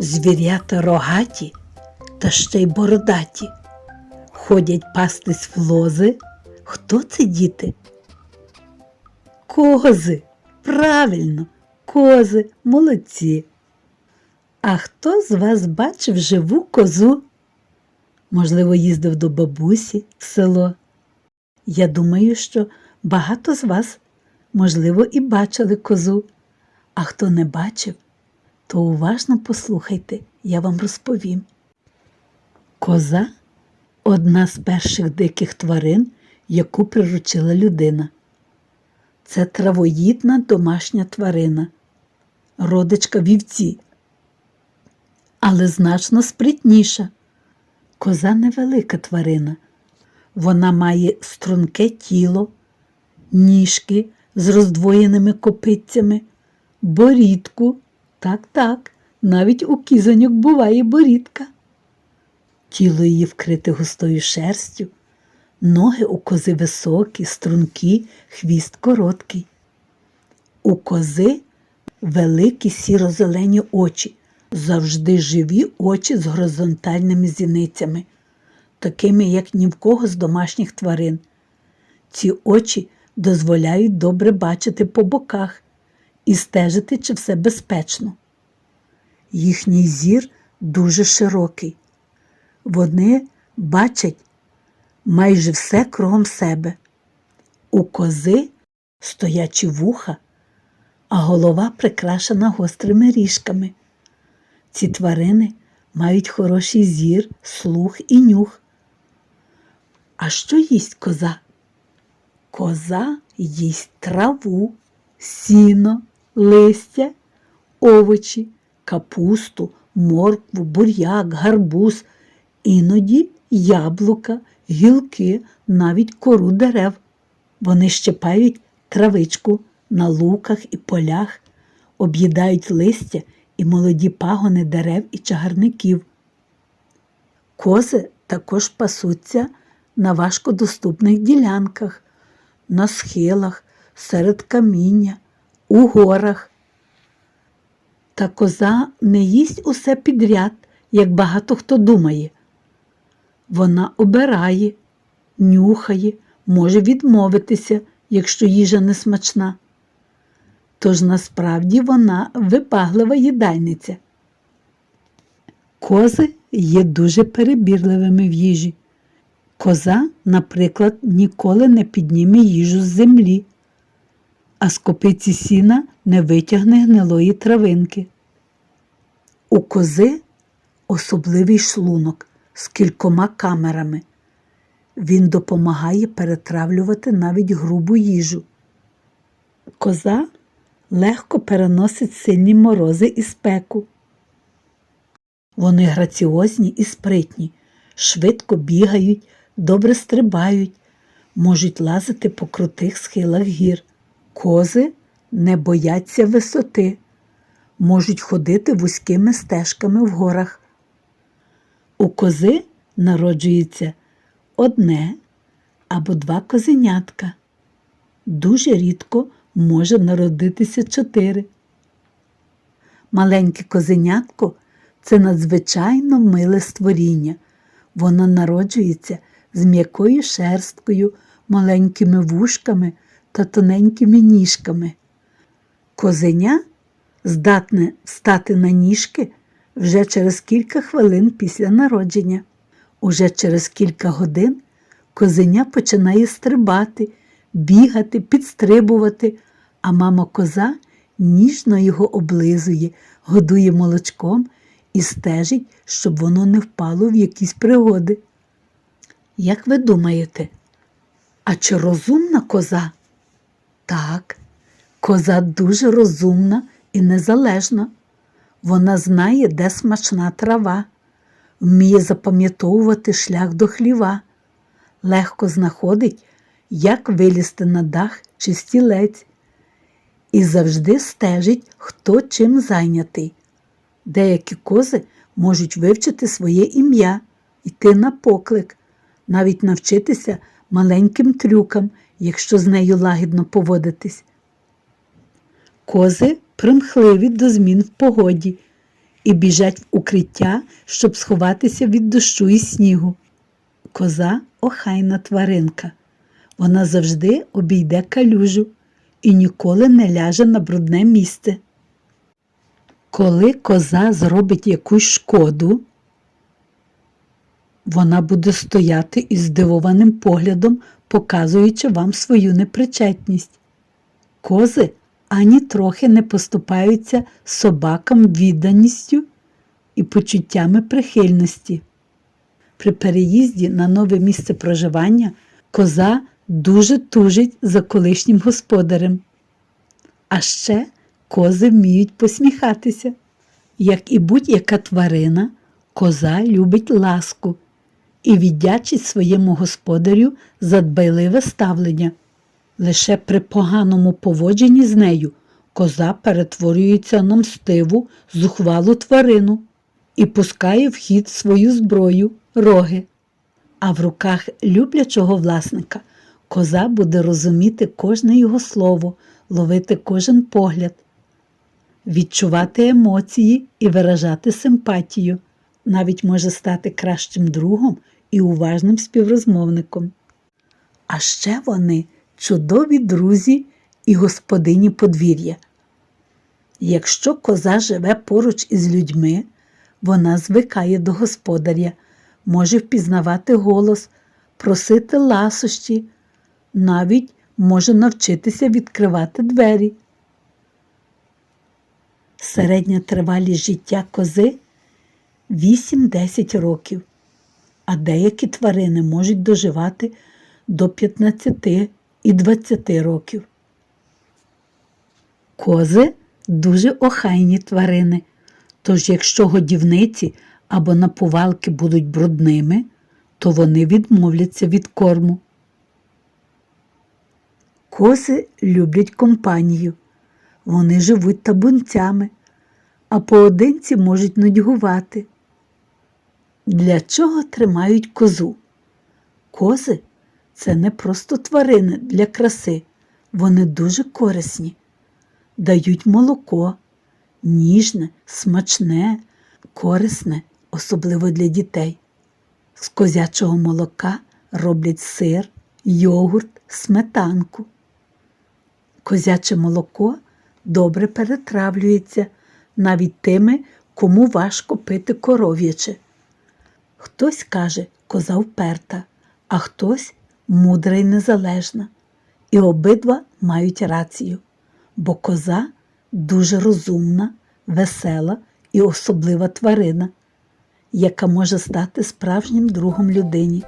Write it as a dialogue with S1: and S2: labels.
S1: Звірята рогаті та ще й бородаті. Ходять пастись в лози. Хто це діти? Кози. Правильно, кози, молодці. А хто з вас бачив живу козу? Можливо, їздив до бабусі в село. Я думаю, що багато з вас, можливо, і бачили козу. А хто не бачив, то уважно послухайте, я вам розповім. Коза одна з перших диких тварин, яку приручила людина. Це травоїдна домашня тварина, родичка вівці, але значно спритніша. Коза невелика тварина. Вона має струнке тіло, ніжки з роздвоєними копицями, борідку. Так, так, навіть у кізоньок буває борідка. Тіло її вкрите густою шерстю, ноги у кози високі, стрункі, хвіст короткий. У кози великі сіро-зелені очі, завжди живі очі з горизонтальними зіницями, такими, як ні в кого з домашніх тварин. Ці очі дозволяють добре бачити по боках і стежити, чи все безпечно. Їхній зір дуже широкий. Вони бачать майже все кругом себе. У кози стоячі вуха, а голова прикрашена гострими ріжками. Ці тварини мають хороший зір, слух і нюх. А що їсть коза? Коза їсть траву, сіно, листя, овочі, капусту, моркву, буряк, гарбуз, іноді яблука, гілки, навіть кору дерев. Вони щепають травичку на луках і полях, об'їдають листя і молоді пагони дерев і чагарників. Кози також пасуться на важкодоступних ділянках, на схилах, серед каміння, у горах. Та коза не їсть усе підряд, як багато хто думає. Вона обирає, нюхає, може відмовитися, якщо їжа не смачна. Тож насправді вона випаглива їдальниця. Кози є дуже перебірливими в їжі. Коза, наприклад, ніколи не підніме їжу з землі, а з копиці сіна не витягне гнилої травинки. У кози особливий шлунок з кількома камерами. Він допомагає перетравлювати навіть грубу їжу. Коза легко переносить сильні морози і спеку. Вони граціозні і спритні, швидко бігають, добре стрибають, можуть лазити по крутих схилах гір. Кози не бояться висоти, можуть ходити вузькими стежками в горах. У кози народжується одне або два козенятка. Дуже рідко може народитися чотири. Маленьке козенятко це надзвичайно миле створіння. Воно народжується з м'якою шерсткою, маленькими вушками та тоненькими ніжками. Козеня здатне встати на ніжки вже через кілька хвилин після народження. Уже через кілька годин козеня починає стрибати, бігати, підстрибувати, а мама коза ніжно його облизує, годує молочком і стежить, щоб воно не впало в якісь пригоди. Як ви думаєте, а чи розумна коза? Так, коза дуже розумна і незалежна. Вона знає, де смачна трава, вміє запам'ятовувати шлях до хліва, легко знаходить, як вилізти на дах чи стілець, і завжди стежить, хто чим зайнятий. Деякі кози можуть вивчити своє ім'я, йти на поклик, навіть навчитися маленьким трюкам, якщо з нею лагідно поводитись. Кози примхливі до змін в погоді і біжать в укриття, щоб сховатися від дощу і снігу. Коза охайна тваринка. Вона завжди обійде калюжу і ніколи не ляже на брудне місце. Коли коза зробить якусь шкоду, вона буде стояти із здивованим поглядом, показуючи вам свою непричетність. Кози ані трохи не поступаються собакам відданістю і почуттями прихильності. При переїзді на нове місце проживання коза дуже тужить за колишнім господарем. А ще кози вміють посміхатися. Як і будь-яка тварина, коза любить ласку і віддячить своєму господарю за дбайливе ставлення. Лише при поганому поводженні з нею коза перетворюється на мстиву, зухвалу тварину і пускає в хід свою зброю роги. А в руках люблячого власника коза буде розуміти кожне його слово, ловити кожен погляд, відчувати емоції і виражати симпатію, навіть може стати кращим другом і уважним співрозмовником. А ще вони чудові друзі і господині подвір'я. Якщо коза живе поруч із людьми, вона звикає до господаря, може впізнавати голос, просити ласощі, навіть може навчитися відкривати двері. Середня тривалість життя кози 8-10 років, а деякі тварини можуть доживати до 15 і 20 років. Кози дуже охайні тварини, тож якщо годівниці або напувалки будуть брудними, то вони відмовляться від корму. Кози люблять компанію. Вони живуть табунцями, а поодинці можуть нудьгувати. Для чого тримають козу? Кози це не просто тварини для краси, вони дуже корисні, дають молоко, ніжне, смачне, корисне, особливо для дітей. З козячого молока роблять сир, йогурт, сметанку. Козяче молоко добре перетравлюється навіть тими, кому важко пити коров'яче. Хтось каже, коза вперта, а хтось мудра й незалежна. І обидва мають рацію, бо коза дуже розумна, весела і особлива тварина, яка може стати справжнім другом людині.